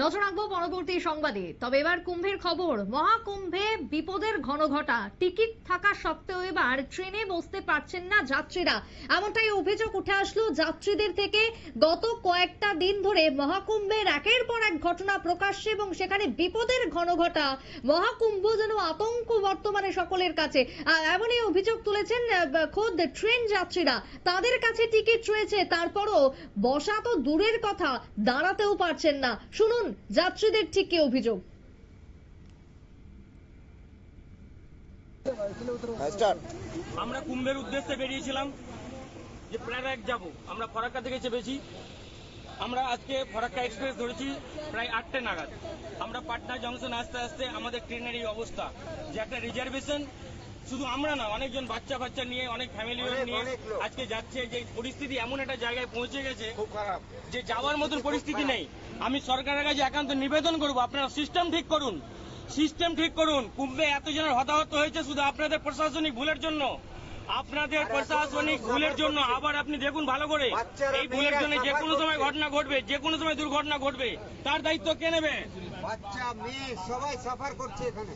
নজর রাখব পরবর্তী সংবাদে। তবে এবার কুম্ভের খবর। মহাকুম্ভে বিপদের ঘন ঘটা টিকিট থাকা সত্ত্বেও এবার ট্রেনে বসতে পারছেন না যাত্রীরা। এমনটাই অভিযোগ উঠে আসলো যাত্রীদের থেকে। গত কয়েকটা দিন ধরে মহাকুম্ভের একের পর এক ঘটনা প্রকাশ্যে এবং সেখানে বিপদের ঘন ঘটা মহাকুম্ভ যেন আতঙ্ক বর্তমানে সকলের কাছে। এমনই অভিযোগ তুলেছেন খোদ ট্রেন যাত্রীরা। তাদের কাছে টিকিট রয়েছে, তারপরও বসা তো দূরের কথা, দাঁড়াতেও পারছেন না। শুনুন যাত্রীদের ঠিক কি অভিযোগ? আমরা কুম্ভের উদ্দেশ্যে বেরিয়েছিলাম যে প্রায় যাব। আমরা ফরাক্কা থেকে চেপেছি। আমরা আজকে ফরাক্কা এক্সপ্রেস ধরেছি প্রায় আটটা নাগাদ। আমরা পাটনা জংশন আসতে আসতে আমাদের ট্রেনের এই অবস্থা। যে একটা রিজার্ভেশন শুধু আমরা না অনেকজন বাচ্চা বাচ্চা নিয়ে অনেক ফ্যামিলি নিয়ে আজকে যাচ্ছে। যে পরিস্থিতি এমন একটা জায়গায় পৌঁছে গেছে খুব খারাপ। যে যাওয়ার মতন পরিস্থিতি নেই। আমি সরকারের কাছে একান্ত নিবেদন করব আপনারা সিস্টেম ঠিক করুন। সিস্টেম ঠিক করুন। কুম্ভে এত জনের হতাহত হয়েছে শুধু আপনাদের প্রশাসনিক ভুলের জন্য। আপনাদের প্রশাসনিক ভুলের জন্য আবার আপনি দেখুন ভালো করে। এই ভুলের জন্য যে কোনো সময় ঘটনা ঘটবে যে কোনো সময় দুর্ঘটনা ঘটবে। তার দায়িত্ব কে নেবে? বাচ্চা মেয়ে সবাই সাফার করছে এখানে।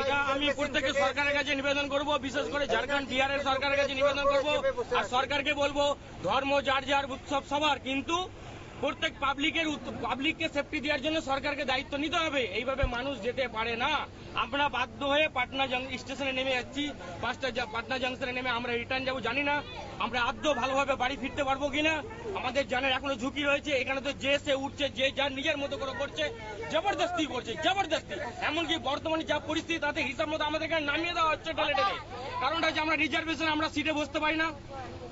এটা আমি প্রত্যেকে সরকারের কাছে নিবেদন করব বিশেষ করে ঝাড়খণ্ড বিহারের সরকারের কাছে নিবেদন করব আর সরকারকে বলব ধর্ম যার যার উৎসব সবার কিন্তু প্রত্যেক পাবলিকের পাবলিককে সেফটি দেওয়ার জন্য সরকারকে দায়িত্ব নিতে হবে। এইভাবে মানুষ যেতে পারে না। আমরা বাধ্য হয়ে পাটনা স্টেশনে নেমে যাচ্ছি। পাঁচটা যা- পাটনা জংশনে নেমে আমরা রিটার্ন যাব, জানি না। আমরা আদৌ ভালোভাবে বাড়ি ফিরতে পারব কিনা। আমাদের জানের এখনও ঝুঁকি রয়েছে। এখানে তো যে সে উঠছে, যে যার নিজের মতো করে করছে, জবরদস্তি করছে, জবরদস্তি। এমনকি বর্তমানে যা পরিস্থিতি, তাতে হিসাব মতো আমাদের এখানে নামিয়ে দেওয়া হচ্ছে টেলে কারণটা হচ্ছে আমরা রিজার্ভেশন আমরা সিটে বসতে পারি না।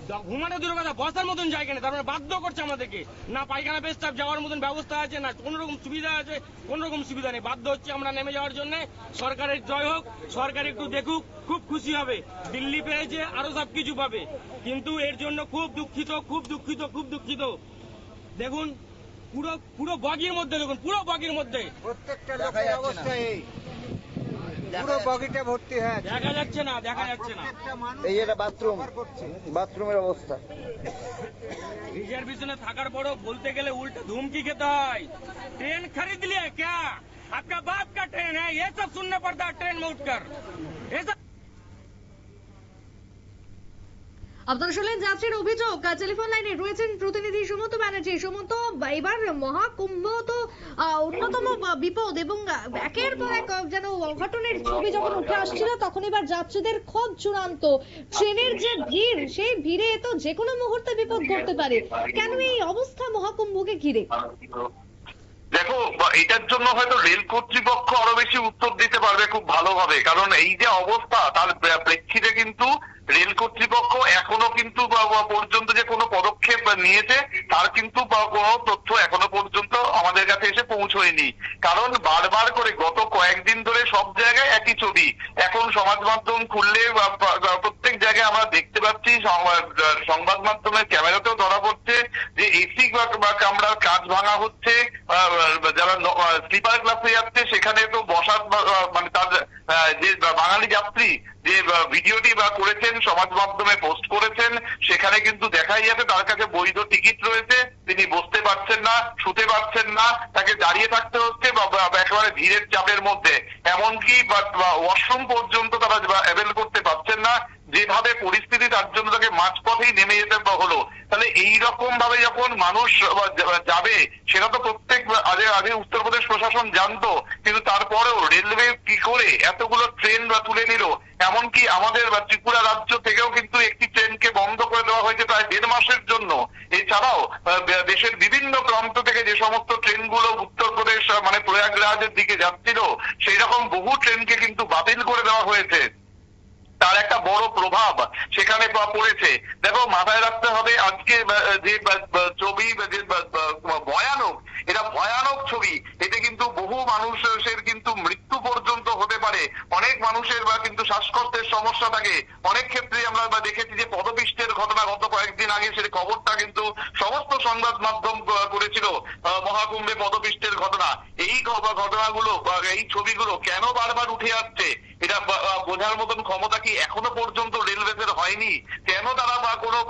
ঘুমানো দূর কথা বসার মতন জায়গা নেই তার মানে বাধ্য করছে আমাদেরকে। না পায়খানা পেস্টাপ যাওয়ার মতন ব্যবস্থা আছে না কোন রকম সুবিধা আছে কোন রকম সুবিধা নেই। বাধ্য হচ্ছে আমরা নেমে যাওয়ার জন্য। সরকারের জয় হোক সরকার একটু দেখুক খুব খুশি হবে। দিল্লি পেয়েছে আরও সব কিছু পাবে। কিন্তু এর জন্য খুব দুঃখিত খুব দুঃখিত খুব দুঃখিত। দেখুন পুরো পুরো বগির মধ্যে দেখুন পুরো বগির মধ্যে। প্রত্যেকটা দেখা পুরো বগিটা ভর্তি হয়ে আছে দেখা যাচ্ছে না দেখা যাচ্ছে না প্রত্যেকটা মানুষ এই এটা বাথরুম suffer করছে বাথরুমের অবস্থা रिजर्वेशन থাকার পরও বলতে গেলে উল্টো ধুমকি খেতে হয় ट्रेन खरीद लिया क्या आपका बाप का ट्रेन है ये सब सुनना पड़ता है ट्रेन में उठकर ये सब আপনারা শুনলেন যাত্রীর অভিযোগ, টেলিফোন লাইনে রয়েছেন প্রতিনিধি সুমন্ত ব্যানার্জি। সুমন্ত, এবার মহাকুম্ভ তো অন্যতম বিপদ এবং একের পর এক যেন অঘটনের ছবি যখন উঠে আসছিল, তখন এবার যাত্রীদের চূড়ান্ত। ট্রেনের যে ভিড়, সেই ভিড়ে তো যে কোনো মুহূর্তে বিপদ ঘটতে পারে। কেন এই অবস্থা মহাকুম্ভকে ঘিরে? দেখো এটার জন্য হয়তো রেল কর্তৃপক্ষ আরও বেশি উত্তর দিতে পারবে খুব ভালোভাবে। কারণ এই যে অবস্থা, তার প্রেক্ষিতে কিন্তু রেল কর্তৃপক্ষ এখনও কিন্তু পর্যন্ত যে কোনো পদক্ষেপ নিয়েছে, তার কিন্তু কোনো তথ্য এখনও পর্যন্ত আমাদের কাছে এসে পৌঁছয়নি। কারণ বারবার করে গত কয়েকদিন ধরে সব জায়গায় একই ছবি। এখন সমাজ মাধ্যম খুললে প্রত্যেক জায়গায় আমরা দেখতে পাচ্ছি, সংবাদ- মাধ্যমের ক্যামেরাতেও ধরা পড়ছে যে এসি বা কামরার কাজ ভাঙা হচ্ছে যারা স্লিপার ক্লাসে যাচ্ছে, সেখানে তো বসার মানে তার যে বাঙালি যাত্রী যে ভিডিওটি বা করেছেন, সমাজ মাধ্যমে পোস্ট করেছেন, সেখানে কিন্তু দেখাই যাবে তার কাছে বৈধ টিকিট রয়েছে। তিনি বসতে পারছেন না, শুতে পারছেন না, তাকে দাঁড়িয়ে থাকতে হচ্ছে বা একেবারে ভিড়ের চাপের মধ্যে। এমনকি ওয়াশরুম পর্যন্ত তারা অ্যাভেল করতে পারছেন না। যেভাবে পরিস্থিতি তার জন্য তাকে মাঝপথেই নেমে যেতে হলো, তাহলে এই রকম ভাবে যখন মানুষ যাবে, সেটা তো প্রত্যেক আগে আগে উত্তরপ্রদেশ প্রশাসন জানতো, কিন্তু তারপরেও রেলওয়ে কি করে এতগুলো ট্রেন বা তুলে নিল, এমনকি আমাদের ত্রিপুরা রাজ্য থেকেও কিন্তু একটি ট্রেনকে বন্ধ করে দেওয়া হয়েছে প্রায় দেড় মাসের জন্য। এছাড়াও দেশের বিভিন্ন প্রান্ত থেকে যে সমস্ত ট্রেনগুলো উত্তরপ্রদেশ মানে প্রয়াগরাজের দিকে যাচ্ছিল, সেই রকম বহু ট্রেনকে কিন্তু বাতিল করে দেওয়া হয়েছে। তার একটা বড় প্রভাব সেখানে পড়েছে। দেখো, মাথায় রাখতে হবে আজকে যে ছবি যে ভয়ানক, এটা ভয়ানক ছবি। এতে কিন্তু বহু মানুষের কিন্তু মৃত্যু পর্যন্ত হতে পারে। অনেক মানুষের বা কিন্তু শ্বাসকষ্টের সমস্যা থাকে। অনেক ক্ষেত্রে আমরা দেখেছি যে পদপিষ্টের ঘটনা গত কয়েকদিন আগে সেই খবরটা কিন্তু সমস্ত সংবাদ মাধ্যম করেছিল মহাকুম্ভে পদপিষ্টের ঘটনা। এই ঘটনাগুলো এই ছবিগুলো কেন বারবার উঠে আসছে? এটা বোঝার মতন ক্ষমতা কি এখনও পর্যন্ত রেলওয়েদের হয়নি? কেন তারা বা কোনো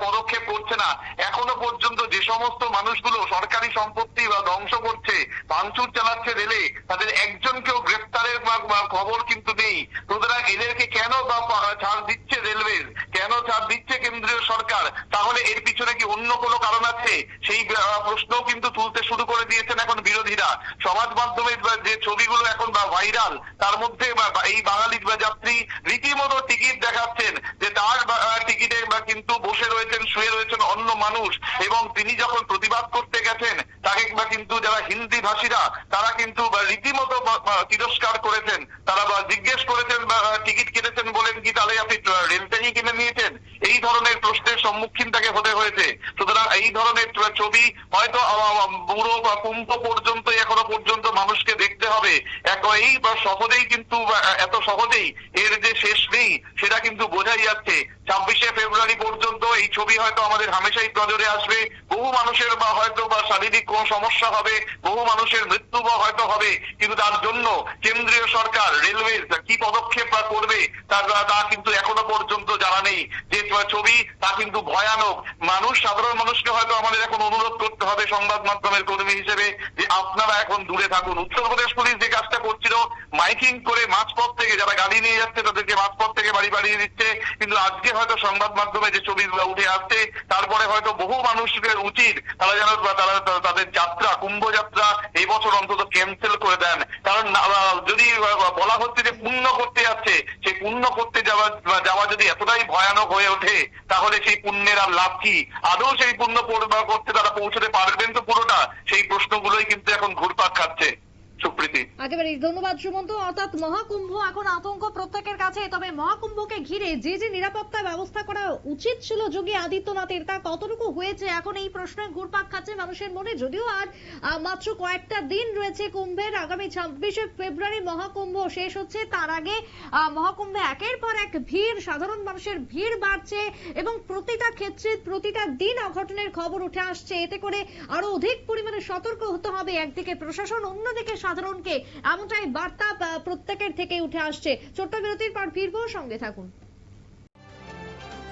পদক্ষেপ করছে না? এখনও পর্যন্ত যে সমস্ত মানুষগুলো সরকারি সম্পত্তি বা ধ্বংস করছে, ভাঙচুর চালাচ্ছে রেলে, তাদের একজনকেও গ্রেফতারের খবর কিন্তু নেই। সুতরাং এদেরকে কেন বা পা- ছাড় দিচ্ছে রেলওয়ে কেন ছাড় দিচ্ছে কেন্দ্রীয় সরকার তাহলে এর পিছনে কি অন্য কোনো কারণ আছে? সেই আহ, প্রশ্নও কিন্তু তুলতে শুরু করে দিয়েছেন এখন বিরোধীরা। সমাজ মাধ্যমে যে ছবিগুলো এখন ভাইরাল তার মধ্যে এই বাঙালি যাত্রী রীতিমতো টিকিট দেখাচ্ছেন যে তার টিকিটে কিন্তু বসে রয়েছেন শুয়ে রয়েছেন অন্য মানুষ। এবং তিনি যখন প্রতিবাদ করতে গেছেন তাকে কিন্তু যারা হিন্দি ভাষীরা তারা কিন্তু রীতিমতো তিরস্কার করেছেন। তারা জিজ্ঞেস করেছেন টিকিট কেটেছেন বলেন কি তাহলে আপনি রেল ট্রেনই কিনে নিয়েছেন? এই ধরনের প্রশ্নের সম্মুখীন তাকে হতে হয়েছে। সুতরাং এই ধরনের ছবি হয়তো বুড়ো বা কুম্ভ পর্যন্ত এখনও পর্যন্ত মানুষকে দেখতে হবে। এক এই বা সহজেই কিন্তু এত সহজেই এর যে শেষ নেই, সেটা কিন্তু বোঝাই যাচ্ছে। ছাব্বিশে ফেব্রুয়ারি পর্যন্ত এই ছবি হয়তো আমাদের হামেশাই নজরে আসবে। বহু মানুষের বা হয়তো বা শারীরিক কোনো সমস্যা হবে, বহু মানুষের মৃত্যু বা হয়তো হবে। কিন্তু তার জন্য কেন্দ্রীয় সরকার রেলওয়ে কি পদক্ষেপ বা করবে তার তা কিন্তু এখনও পর্যন্ত জানা নেই। যে ছবি, তা কিন্তু ভয়ানক। মানুষ, সাধারণ মানুষকে হয়তো আমাদের এখন অনুরোধ করতে হবে সংবাদ মাধ্যমের কর্মী হিসেবে যে আপনারা এখন দূরে থাকুন। উত্তরপ্রদেশ পুলিশ মাইকিং করে মাঝপথ থেকে যারা গাড়ি নিয়ে যাচ্ছে তাদেরকে মাঝপথ থেকে বাড়ি বাড়িয়ে দিচ্ছে। কিন্তু আজকে হয়তো সংবাদ মাধ্যমে যে ছবিগুলো উঠে আসছে, তারপরে হয়তো বহু মানুষের উচিত তারা যেন তারা তাদের যাত্রা কুম্ভ যাত্রা এই বছর অন্তত ক্যান্সেল করে দেন। কারণ যদি বলা হচ্ছে যে পুণ্য করতে যাচ্ছে, সেই পুণ্য করতে যাওয়া যাওয়া যদি এতটাই ভয়ানক হয়ে ওঠে, তাহলে সেই পুণ্যের আর লাভ কি? আদৌ সেই পুণ্য পূর্ণ করতে তারা পৌঁছতে পারবেন তো পুরোটা? সেই প্রশ্নগুলোই কিন্তু এখন ঘুরপাক খাচ্ছে। সুপ্রীতি। একেবারে ধন্যবাদ সুমন্ত, অর্থাৎ মহাকুম্ভ এখন আতঙ্ক প্রত্যেকের কাছে। তবে মহাকুম্ভকে ঘিরে যে যে নিরাপত্তা ব্যবস্থা করা উচিত ছিল যোগী আদিত্যনাথের, তা কতটুকু হয়েছে এখন এই প্রশ্নে ঘুরপাক খাচ্ছে মানুষের মনে? যদিও আর মাত্র কয়েকটা দিন রয়েছে কুম্ভের। আগামী ছাব্বিশে ফেব্রুয়ারি মহাকুম্ভ শেষ হচ্ছে। তার আগে মহাকুম্ভে একের পর এক ভিড়, সাধারণ মানুষের ভিড় বাড়ছে এবং প্রতিটা ক্ষেত্রে প্রতিটা দিন অঘটনের খবর উঠে আসছে। এতে করে আরও অধিক পরিমাণে সতর্ক হতে হবে একদিকে প্রশাসন, অন্যদিকে সাধারণকে এমনটাই বার্তা প্রত্যেকের থেকে উঠে আসছে। ছোট্ট বিরতির পর ফিরবো সঙ্গে থাকুন।